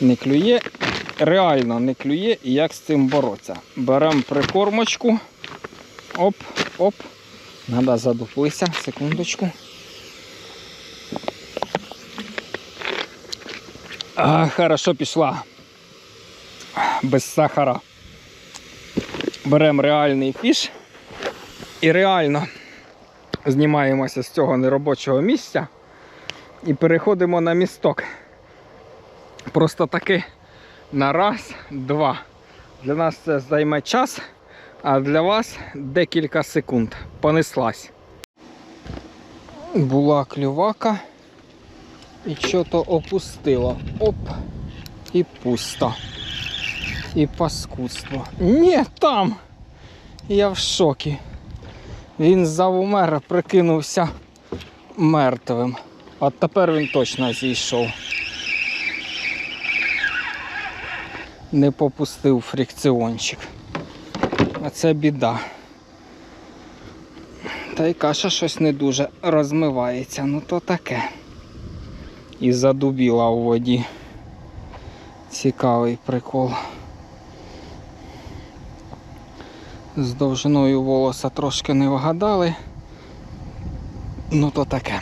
Не клює, реально не клює і як з цим боротися. Беремо прикормочку. Оп, оп. Надо задуплися, секундочку. А, хорошо пішла. Без сахара. Беремо реальний фіш і реально знімаємося з цього неробочого місця і переходимо на місток. Просто таки на раз, два. Для нас це займе час, а для вас декілька секунд. Понеслась. Була клювака і що-то опустило. Оп! І пусто. І паскудство. Ні, там! Я в шокі. Він завмер, прикинувся мертвим. От тепер він точно зійшов. Не попустив фрикціончик. А це біда. Та й каша щось не дуже розмивається, ну то таке. І задубіла у воді. Цікавий прикол. З довжиною волоса трошки не вгадали. Ну то таке.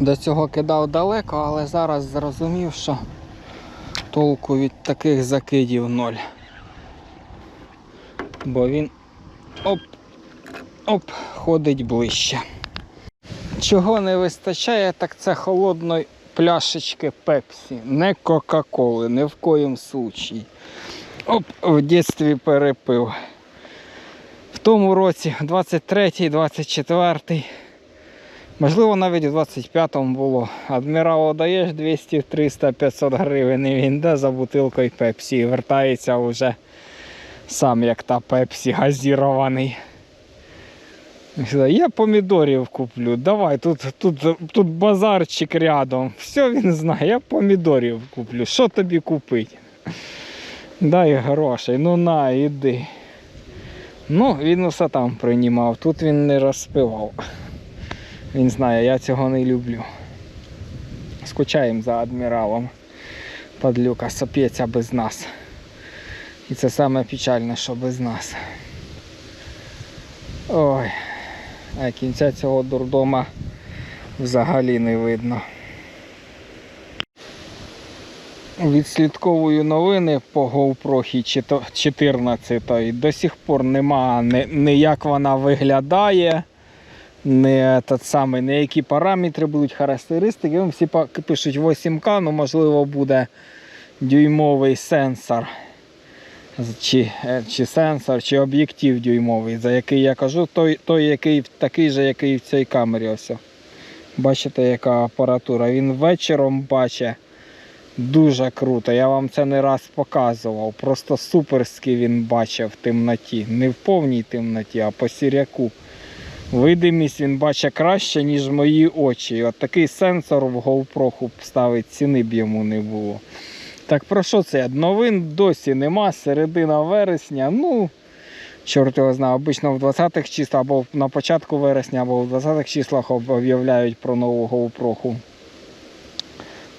До цього кидав далеко, але зараз зрозумів, що толку від таких закидів ноль. Бо він оп, оп, ходить ближче. Чого не вистачає, так це холодної пляшечки пепсі, не Кока-Коли, ні в коїм случаї. Оп, в дитинстві перепив. В тому році, 23-й, 24-й, можливо, навіть у 25-му було. Адміралу даєш 200, 300, 500 гривень і він да, за бутилкою пепсі і вертається вже сам як та пепсі газірований. Я помідорів куплю. Давай, тут, тут, тут базарчик рядом. Все він знає, я помідорів куплю. Що тобі купити? Дай грошей, ну на, іди. Ну, він усе там приймав, тут він не розпивав. Він знає, я цього не люблю. Скучаємо за адміралом. Падлюка соп'ється без нас. І це саме печальне, що без нас. Ой. А кінця цього дурдома взагалі не видно. Відслідковую новини по GoPro 14 до сих пор нема ні, ні як вона виглядає, не, тот самий, не які параметри будуть характеристики. Вони всі пишуть 8К, ну можливо буде дюймовий сенсор чи, е, чи сенсор, чи об'єктив дюймовий, за який я кажу, той, той який такий же, який в цій камері. Ось. Бачите, яка апаратура. Він вечором бачить дуже круто. Я вам це не раз показував. Просто суперський він бачив в темноті. Не в повній темноті, а по сіряку. Видимість він бачить краще, ніж мої очі. От такий сенсор в GoPro ставить, ціни б йому не було. Так про що це? Новин досі нема, середина вересня. Ну, чорт його знає, обично в 20-х числах або на початку вересня, або в 20-х числах об'являють про нову GoPro.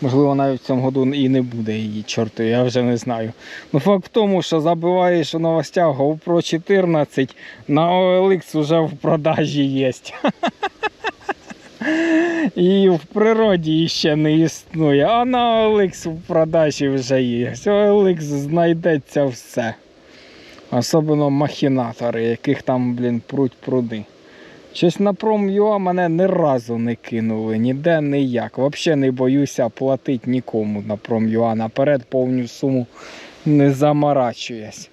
Можливо, навіть в цьому году і не буде її, чорту, я вже не знаю. Ну факт в тому, що забиваєш у новостях GoPro 14, на OLX вже в продажі є. І в природі ще не існує, а на OLX в продажі вже є. З OLX знайдеться все. Особливо махінатори, яких там, блін, пруть пруди. Щось на Prom.ua мене ні разу не кинули, ніде ніяк. Взагалі не боюся платити нікому на Prom.ua. Наперед повну суму не заморачуюсь.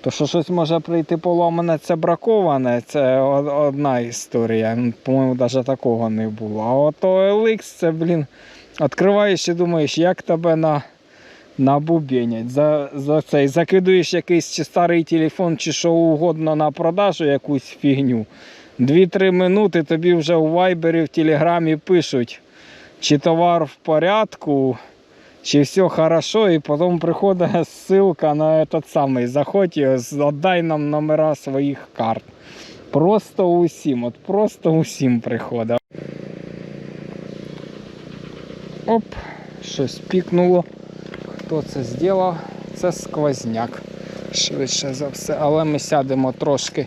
То що щось може прийти поламане, це браковане, це одна історія. По-моєму, навіть такого не було. А от OLX це, блін, відкриваєш і думаєш, як тебе на, набубенять. За, за цей закидуєш якийсь чи старий телефон, чи що угодно на продажу якусь фігню. 2-3 минути тобі вже у вайбері, в телеграмі пишуть, чи товар в порядку, чи все хорошо, і потім приходить ссылка на этот самий. Заходь віддай нам номера своїх карт. Просто усім, от просто усім приходить. Оп, щось пікнуло. Хто це зробив? Це сквозняк. Швидше за все. Але ми сядемо трошки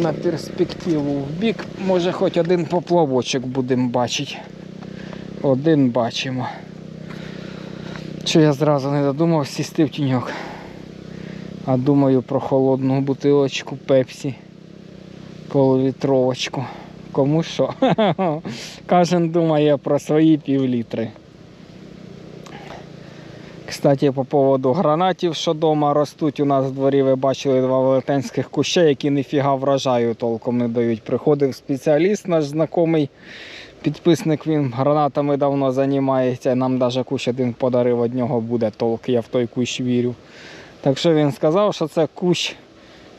на перспективу в бік. Може хоч один поплавочок будемо бачити. Один бачимо. Що я зразу не додумав сісти в тіньок. А думаю про холодну бутилочку пепсі. Полулітровочку. Кому що? Кожен думає про свої півлітри. Кстати, по поводу гранатів, що вдома ростуть, у нас в дворі ви бачили два велетенських куща, які ніфіга врожаю толком не дають. Приходив спеціаліст, наш знайомий підписник, він гранатами давно займається. Нам навіть кущ один подарив, од нього буде толк, я в той кущ вірю. Так що він сказав, що це кущ,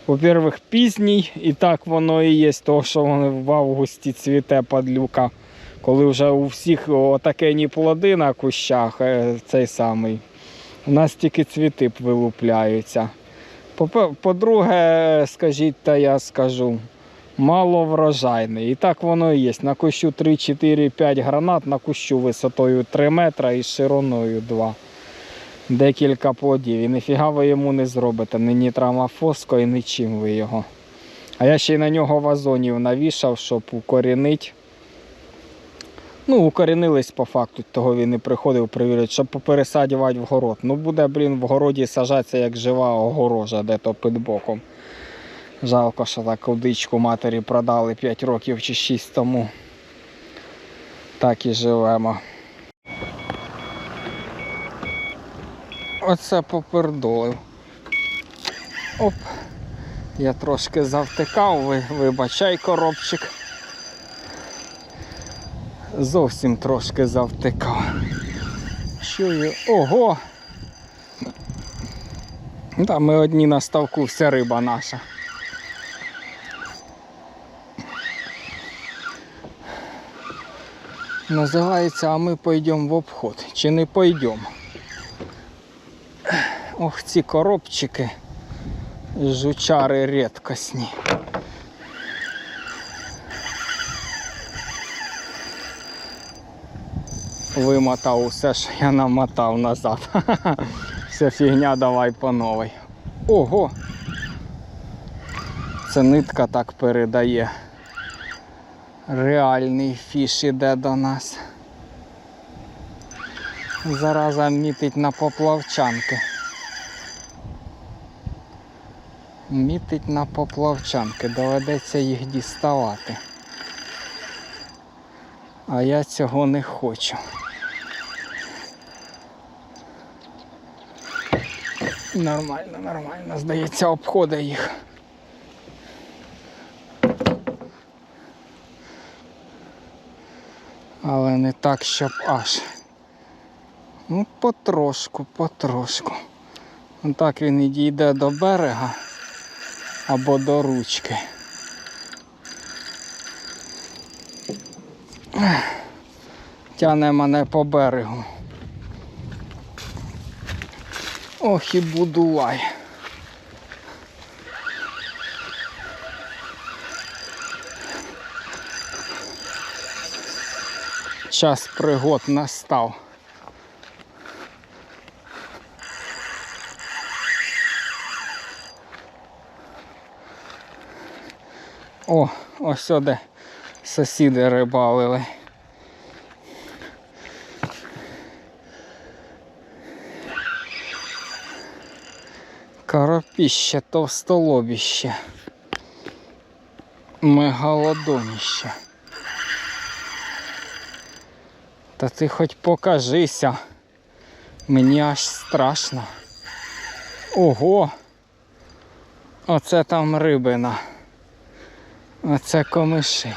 по-перше, пізній, і так воно і є, того, що вони в августі цвіте падлюка. Коли вже у всіх отакені плоди на кущах, е, цей самий. У нас тільки цвіти вилупляються. По-друге, скажіть, та я скажу, мало врожайний. І так воно і є. На кущу 3, 4, 5 гранат, на кущу висотою 3 метра і шириною 2. Декілька плодів. І ніфіга ви йому не зробите. Ні нітрамофоско і нічим ви його. А я ще й на нього вазонів навішав, щоб укорінити. Ну, укорінились по факту, того він і приходив перевірити, щоб попересадювати в город. Ну буде, блін, в городі сажатися як жива огорожа, де то під боком. Жалко, що таку дичку матері продали 5 років чи 6 тому. Так і живемо. Оце попердолив. Оп. Я трошки завтикав, вибачай коробчик зовсім трошки завтикав. Чую, ого! Та ми одні на ставку, вся риба наша. Називається, а ми пойдемо в обход. Чи не пойдемо? Ох, ці коробчики. Жучари рідкосні. Вимотав усе, що я намотав назад. Вся фігня давай по новій. Ого! Це нитка так передає. Реальний фіш іде до нас. Зараза мітить на поплавчанки. Мітить на поплавчанки, доведеться їх діставати. А я цього не хочу. Нормально, нормально, здається, обходить їх. Але не так, щоб аж. Ну, потрошку, потрошку. Так він і дійде до берега або до ручки. Тяне мене по берегу. Ох і будулай. Час пригод настав. О, ось сюди сусіди рибалили. Карапіще, товстолобіще. Мегалодоніще. Та ти хоч покажися. Мені аж страшно. Ого! Оце там рибина. Оце комиші.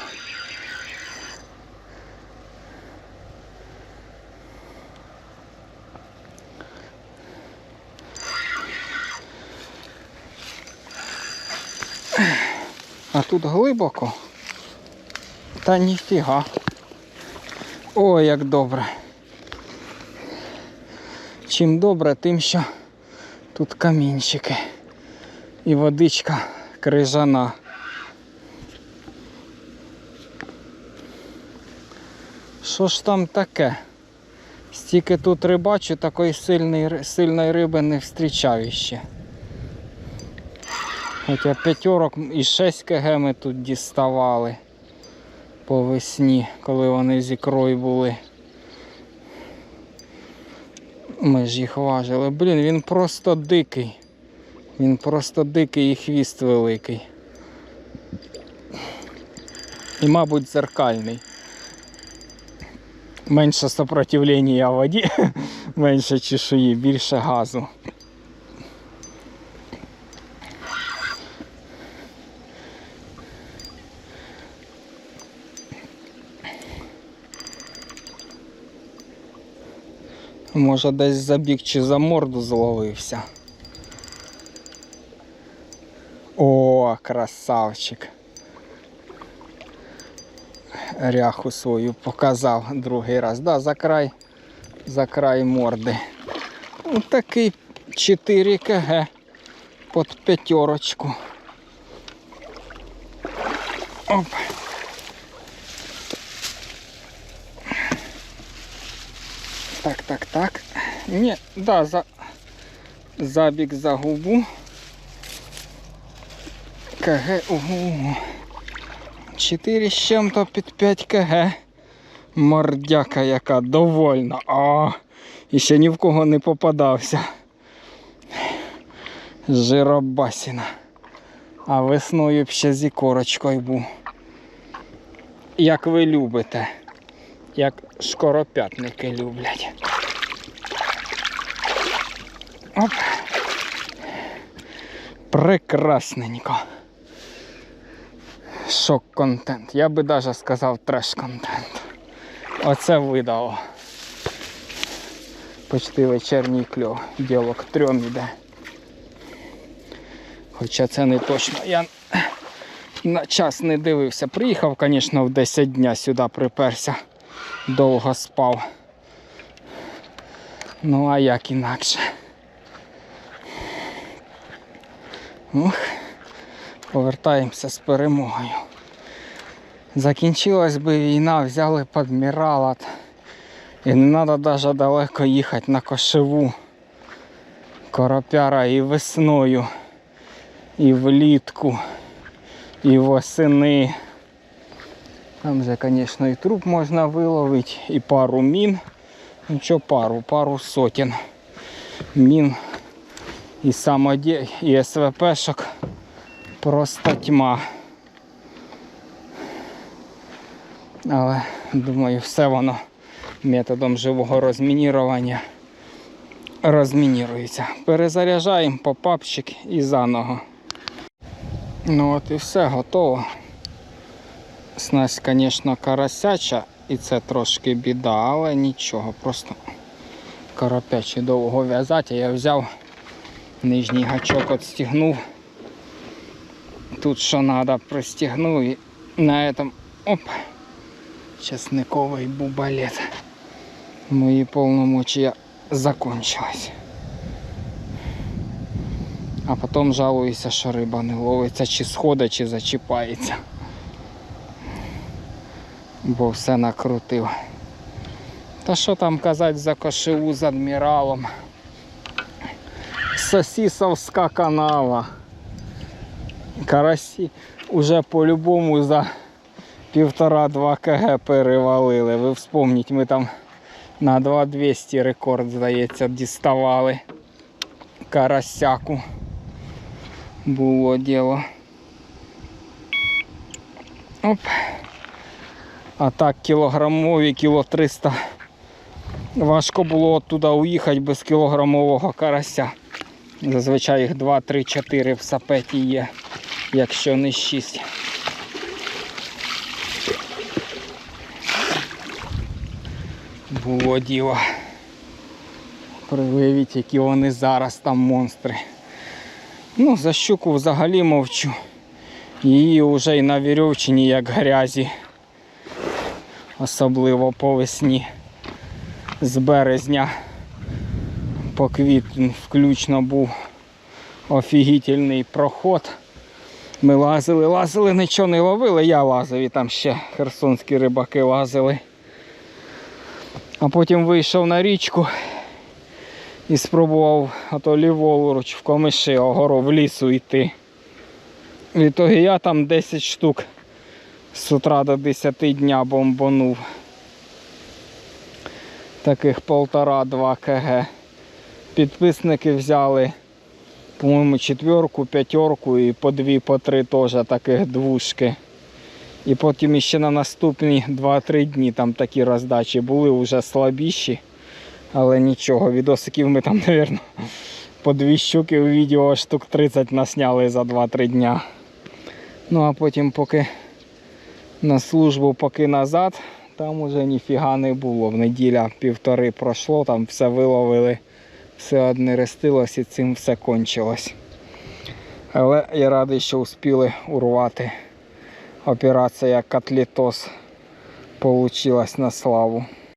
А тут глибоко. Та ніфіга. О, як добре. Чим добре, тим що тут камінчики. І водичка крижана. Що ж там таке? Стільки тут рибачу, такої сильної, сильної риби не зустрічав ще. Хоча п'ятерок і 6 кг ми тут діставали по весні, коли вони з ікрою були. Ми ж їх важили. Блін, він просто дикий. Він просто дикий і хвіст великий. І, мабуть, зеркальний. Менше сопротивлення воді, менше чешуї, більше газу. Може десь забіг чи за морду зловився. О, красавчик. Ряху свою показав другий раз. Да, за край, за край морди. Ну, такий 4 кг під п'ятерочку. Оп. Так, так, так. Ні, да, за забіг за губу. КГ, ого. 4 з чим-то під 5 КГ. Мордяка яка довольна. А, і ще ні в кого не попадався. Жиробасіна. А весною б ще зі корочкою був. Як ви любите. Як шкоропятники люблять. Оп. Прекрасненько. Шок-контент. Я би навіть сказав треш-контент. Оце видало. Почти вечірній кльов. Ділок трьом іде. Хоча це не точно. Я на час не дивився. Приїхав, звісно, в 10 дня сюди приперся. Довго спав. Ну а як інакше. Ух, повертаємося з перемогою. Закінчилась би війна, взяли б адмірала. І не треба навіть далеко їхати на кошеву. Коропяра і весною, і влітку, і восени. Там же, звісно, і труп можна виловити, і пару мін. Ну що пару, пару сотень мін і самоді, і СВПшок. Просто тьма. Але думаю, все воно методом живого розмінірування розмінірується. Перезаряджаємо попапчик і заново. Ну от і все готово. Снасть, звісно, карасяча, і це трошки біда, але нічого, просто карапячі довго в'язати. Я взяв нижній гачок відстігнув. Тут що треба, пристігнув і на этом оп, чесниковий бубалет. Мої повномочия закончились. А потім жалуюся, що риба не ловиться, чи сходить, чи зачіпається. Бо все накрутив. Та що там казати за кошеву з адміралом? Сосісовська канава. Карасі уже по-любому за півтора-два кг перевалили. Ви вспомніть, ми там на 2200 рекорд, здається, діставали карасяку. Було діло. Оп. А так кілограмові, кіло 300. Важко було оттуда уїхати без кілограмового карася. Зазвичай їх 2, 3, 4 в сапеті є, якщо не 6. Було діло. Прививіть, які вони зараз там монстри. Ну, за щуку взагалі мовчу. Її вже й на вірьовчині як грязі. Особливо по весні з березня по квітень включно був офігітельний проход. Ми лазили, лазили, нічого не ловили, я лазив і там ще херсонські рибаки лазили. А потім вийшов на річку і спробував ото ліворуч в комиші огоро в лісу йти. Відтоді я там 10 штук з утра до 10 дня бомбанув. Таких полтора-два кг. Підписники взяли, по-моєму, четверку, п'ятерку і по дві, по три теж таких двушки. І потім ще на наступні 2-3 дні там такі роздачі були вже слабіші. Але нічого, відосиків ми там, мабуть, по дві щуки у відео штук 30 насняли за 2-3 дня. Ну а потім поки на службу, поки назад, там уже ніфіга не було. В неділя півтори пройшло, там все виловили, все одне рестилось і цим все кончилось. Але я радий, що успіли урвати. Операція Котлітос получилась на славу.